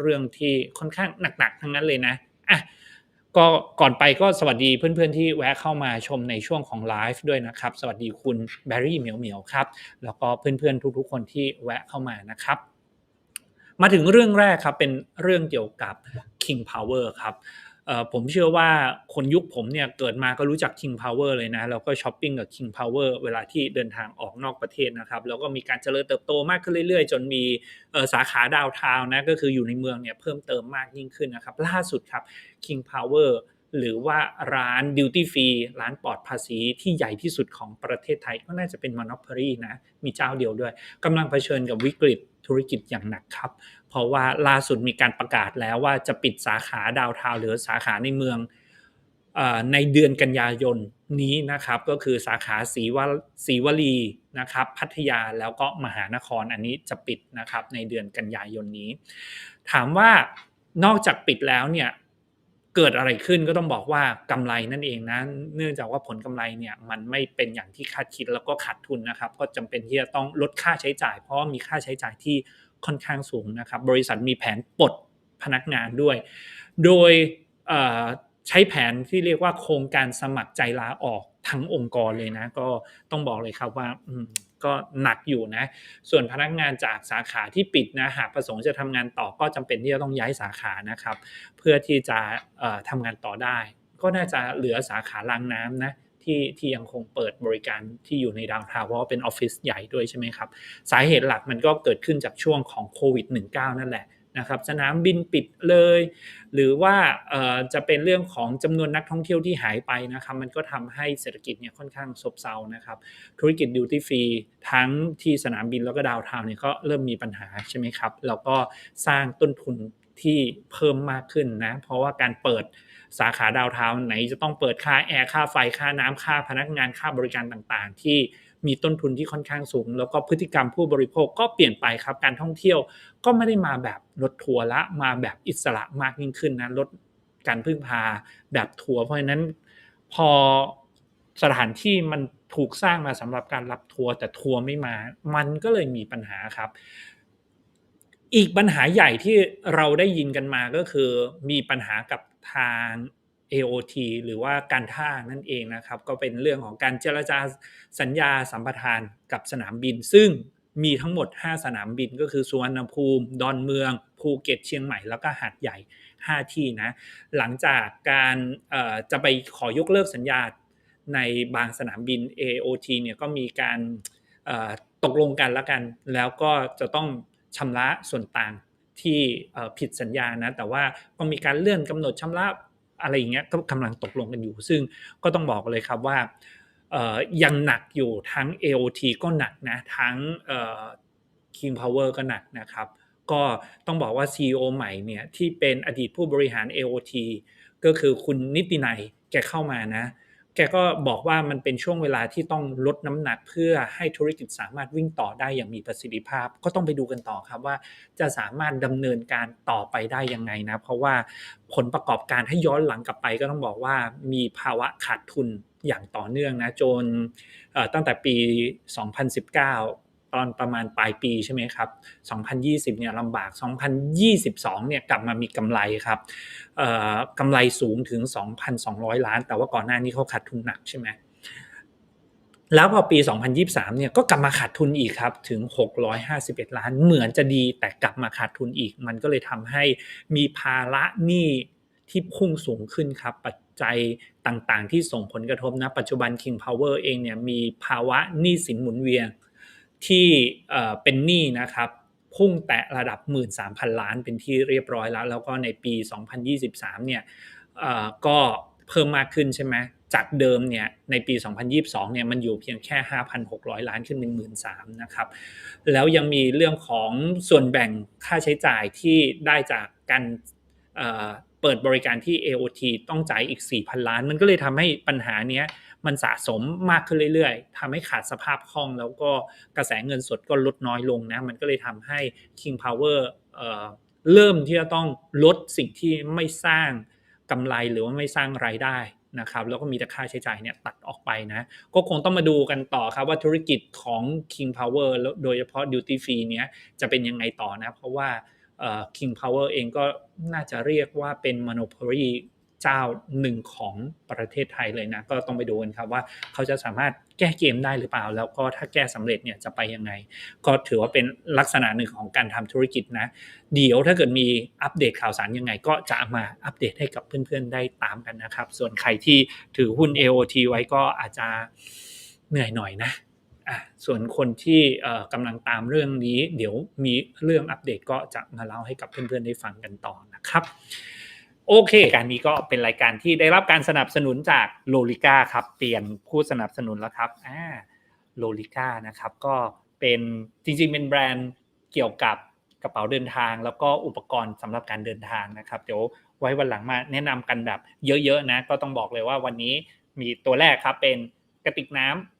เรื่องที่ค่อนข้างหนักๆ ทั้งนั้นเลยนะอะก็ก่อนไปก็สวัสดีเพื่อนๆที่แวะเข้ามาชมในช่วงของไลฟ์ด้วยนะครับ สวัสดีคุณแบร์รี่เหมียวเหมียวครับ แล้วก็เพื่อนๆทุกๆ คนที่แวะเข้ามานะครับ มาถึงเรื่องแรกครับเป็นเรื่องเกี่ยวกับ King Power ครับ ผมเชื่อว่าคนยุคผมเนี่ยเกิดมาก็รู้จัก King Power เลยนะแล้วก็ช้อปปิ้งกับ King Power เวลาที่เดินทางออกนอกประเทศนะครับแล้วก็มีการเจริญเติบโตมากขึ้นเรื่อยๆ จนมีสาขาดาวทาวนะก็คืออยู่ในเมืองเนี่ยเพิ่มเติมมากยิ่งขึ้นนะครับล่าสุดครับ King Power หรือว่าร้าน Duty Free ร้านปลอดภาษีที่ใหญ่ที่สุดของประเทศไทยก็น่าจะเป็น Monopoly นะมีเจ้าเดียวด้วยกำลังเผชิญกับวิกฤตธุรกิจอย่างหนักครับ เพราะว่าล่าสุดมีการประกาศแล้วว่าจะปิดสาขาดาวทาวหรือสาขาในเมืองในเดือนกันยายนนี้นะครับก็คือสาขาศรีวศรีวลีนะครับพัทยาแล้วก็มหานครอันนี้จะปิดนะครับในเดือนกันยายนนี้ ถามว่านอกจากปิดแล้วเนี่ย เกิดอะไรขึ้นก็ต้องบอกว่ากำไรนั่นเองนะเนื่องจากว่าผลกำไรเนี่ยมันไม่เป็นอย่างที่คาดคิดแล้วก็ขาดทุนนะครับ ก็จำเป็นที่จะต้องลดค่าใช้จ่าย เพราะมีค่าใช้จ่ายที่ค่อนข้างสูงนะครับ บริษัทมีแผนปลดพนักงานด้วย โดยใช้แผนที่เรียกว่าโครงการสมัครใจลาออกทั้งองค์กรเลยนะ ก็ต้องบอกเลยครับว่า ก็หนักอยู่นะ ส่วนพนักงานจากสาขาที่ปิดนะหากประสงค์จะทำงานต่อก็จำเป็นที่จะต้องย้ายสาขานะครับ เพื่อที่จะทำงานต่อได้ ก็น่าจะเหลือสาขารางน้ำนะที่ที่ยังคงเปิดบริการที่อยู่ในดาวทาวเพราะว่าเป็นออฟฟิศใหญ่ด้วยใช่ไหมครับ สาเหตุหลักมันก็เกิดขึ้นจากช่วงของโควิด -19 นั่นแหละ นะครับสนามบินปิดเลย หรือว่าจะเป็นเรื่องของจำนวนนักท่องเที่ยวที่หายไปนะครับมันก็ทำให้เศรษฐกิจเนี่ยค่อนข้างซบเซานะครับธุรกิจดิวตี้ฟรีทั้งที่สนามบินแล้วก็ดาวทาวน์เนี่ยก็เริ่มมีปัญหาใช่ไหมครับแล้วก็สร้างต้นทุนที่เพิ่มมากขึ้นนะเพราะว่าการเปิดสาขาดาวทาวน์ไหนจะต้องเปิดค่าแอร์ค่าไฟค่าน้ำค่าพนักงานค่าบริการต่างๆ ที่ มีต้นทุนที่ค่อนข้างสูง แล้วก็พฤติกรรมผู้บริโภคก็เปลี่ยนไปครับ การท่องเที่ยวก็ไม่ได้มาแบบรถทัวร์ละมาแบบอิสระมากยิ่งขึ้นนะลดการพึ่งพาแบบทัวร์เพราะฉะนั้นพอสถานที่มันถูกสร้างมาสำหรับการรับทัวร์แต่ทัวร์ไม่มา มันก็เลยมีปัญหาครับ อีกปัญหาใหญ่ที่เราได้ยินกันมาก็คือมีปัญหากับทาง AOT หรือว่าการท่านั่นเองนะครับ ก็เป็นเรื่องของการเจรจาสัญญาสัมปทานกับสนามบิน ซึ่งมีทั้งหมด 5 สนามบินก็คือสุวรรณภูมิ ดอนเมือง ภูเก็ตเชียงใหม่แล้วก็หาดใหญ่ 5 ที่นะ หลังจากการจะไปขอยกเลิกสัญญาในบางสนามบิน AOT เนี่ยก็มีการตกลงกันแล้วกัน แล้วก็จะต้องชำระส่วนต่างที่ผิดสัญญานะแต่ว่าก็มีการเลื่อนกำหนดชำระ อะไรอย่างเงี้ยก็กำลังตกลงกันอยู่ ซึ่งก็ต้องบอกเลยครับว่ายังหนักอยู่ทั้ง AOT ก็หนักนะ ทั้ง King Power ก็หนักนะครับ ก็ต้องบอกว่า CEO ใหม่เนี่ยที่เป็นอดีตผู้บริหาร AOT ก็คือคุณนิตินัยแกเข้ามานะ แกก็บอกว่ามันเป็นช่วงเวลาที่ต้องลดน้ำหนักเพื่อให้ธุรกิจสามารถวิ่งต่อได้อย่างมีประสิทธิภาพ ก็ต้องไปดูกันต่อครับว่า จะสามารถดำเนินการต่อไปได้ยังไงนะ เพราะว่าผลประกอบการให้ย้อนหลังกลับไปก็ต้องบอกว่ามีภาวะขาดทุนอย่างต่อเนื่องนะจนตั้งแต่ปี 2019 ตอนประมาณปลายปีใช่ไหมครับ 2020 เนี่ยลำบาก 2022 เนี่ยกลับมามีกำไรครับกำไรสูงถึง 2,200 ล้าน แต่ว่าก่อนหน้านี้เขาขาดทุนหนักใช่ไหมแล้วพอปี 2023 เนี่ยก็กลับมาขาดทุนอีกครับถึง 651 ล้าน เหมือนจะดีแต่กลับมาขาดทุนอีก มันก็เลยทำให้มีภาระหนี้ที่พุ่งสูงขึ้นครับ ปัจจัยต่างๆ ที่ส่งผลกระทบนะ ปัจจุบัน King Power เองเนี่ยมีภาวะหนี้สินหมุนเวียน ที่เป็นหนี้นะครับพุ่งแตะระดับ 13,000 ล้านเป็นที่เรียบร้อยแล้ว แล้วก็ในปี 2023 เนี่ยก็เพิ่มมากขึ้นใช่ไหมจากเดิมเนี่ยในปี 2022 เนี่ยมันอยู่เพียงแค่ 5,600 ล้านขึ้นเป็น13,000นะครับ แล้วยังมีเรื่องของส่วนแบ่งค่าใช้จ่ายที่ได้จากการ เปิดบริการที่ AOT ต้องจ่ายอีก 4,000 ล้าน มันก็เลยทำให้ปัญหาเนี้ยมันสะสมมากขึ้นเรื่อยๆทำให้ขาดสภาพคล่อง แล้วก็กระแสเงินสดก็ลดน้อยลงนะ มันก็เลยทำให้ King Power เเริ่มที่จะต้องลดสิ่งที่ไม่สร้างกำไรหรือว่าไม่สร้างรายได้นะครับแล้วก็มีแต่ค่าใช้จ่ายเนี่ยตัดออกไปนะ ก็คงต้องมาดูกันต่อครับว่าธุรกิจของ King Power โดยเฉพาะ Duty Free เนี้ยจะเป็นยังไงต่อนะ เพราะว่า King Power เองก็น่าจะเรียกว่าเป็น Monopoly เจ้าหนึ่งของประเทศไทยเลยนะ ก็ต้องไปดูกันครับว่าเขาจะสามารถแก้เกมได้หรือเปล่า แล้วก็ถ้าแก้สำเร็จเนี่ยจะไปยังไง ก็ถือว่าเป็นลักษณะหนึ่งของการทำธุรกิจนะ เดี๋ยวถ้าเกิดมีอัปเดตข่าวสารยังไง ก็จะมาอัปเดตให้กับเพื่อนๆได้ตามกันนะครับ ส่วนใครที่ถือหุ้น AOT ไว้ก็อาจจะเหนื่อยหน่อยนะ อะส่วนคนที่กำลังตามเรื่องนี้ เดี๋ยวมีเรื่องอัปเดตก็จะมาเล่าให้กับเพื่อนๆได้ฟังกันต่อนะครับโอเค การนี้ก็เป็นรายการที่ได้รับการสนับสนุนจากโลลิก้าครับ เปลี่ยนผู้สนับสนุนแล้วครับอ่าโลลิก้านะครับก็เป็นจริงๆเป็นแบรนด์เกี่ยวกับกระเป๋าเดินทาง แล้วก็อุปกรณ์สำหรับการเดินทางนะครับเดี๋ยวไว้วันหลังมาแนะนำกันแบบเยอะๆนะ ก็ต้องบอกเลยว่าวันนี้มีตัวแรกครับเป็นกระติกน้ำเอ่อ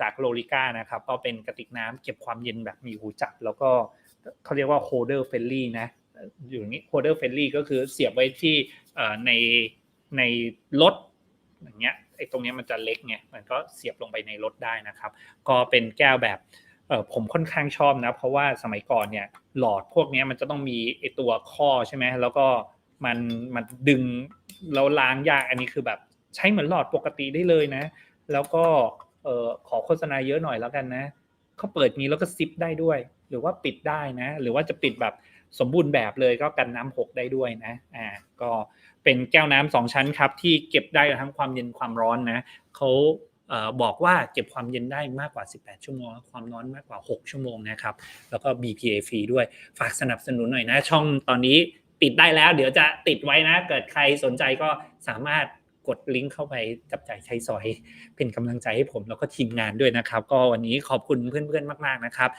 จากโลลิก้านะครับก็เป็นกระติกน้ำเก็บความเย็นแบบมีหูจับ แล้วก็เขาเรียกว่า holder friendly นะอยู่นี้ holder friendly ก็คือเสียบไว้ที่ในในรถอย่างเงี้ยไอ้ตรงเนี้ยมันจะเล็กไงมันก็เสียบลงไปในรถได้นะครับ ก็เป็นแก้วแบบผมค่อนข้างชอบนะเพราะว่าสมัยก่อนเนี่ยหลอดพวกนี้มันจะต้องมีไอ้ตัวข้อใช่ไหมแล้วก็มันมันดึงแล้วล้างยากอันนี้คือแบบใช้เหมือนหลอดปกติได้เลยนะ แล้วก็ ออขอโฆษณาเยอะหน่อยแล้วกันนะเขาเปิดนี้แล้วก็ซิปได้ด้วย หรือว่าปิดได้นะ หรือว่าจะปิดแบบสมบูรณ์แบบเลยก็กันน้ำหกได้ด้วยนะอ่าก็เป็นแก้วน้ำสองชั้นครับ ที่เก็บได้ทั้งความเย็นความร้อนนะเขาเออบอกว่าเก็บความเย็นได้มากกว่า 18 ชั่วโมง ความร้อนมากกว่า 6 ชั่วโมงนะครับ แล้วก็ BPA ฟรีด้วย ฝากสนับสนุนหน่อยนะ ช่องตอนนี้ติดได้แล้ว เดี๋ยวจะติดไว้นะ เกิดใครสนใจก็สามารถ กดลิงก์เข้าไปจับจ่ายใช้สอยเป็นกำลังใจให้ผมแล้วก็ทีมงานด้วยนะครับ ก็วันนี้ขอบคุณเพื่อนๆมาก ๆนะครับ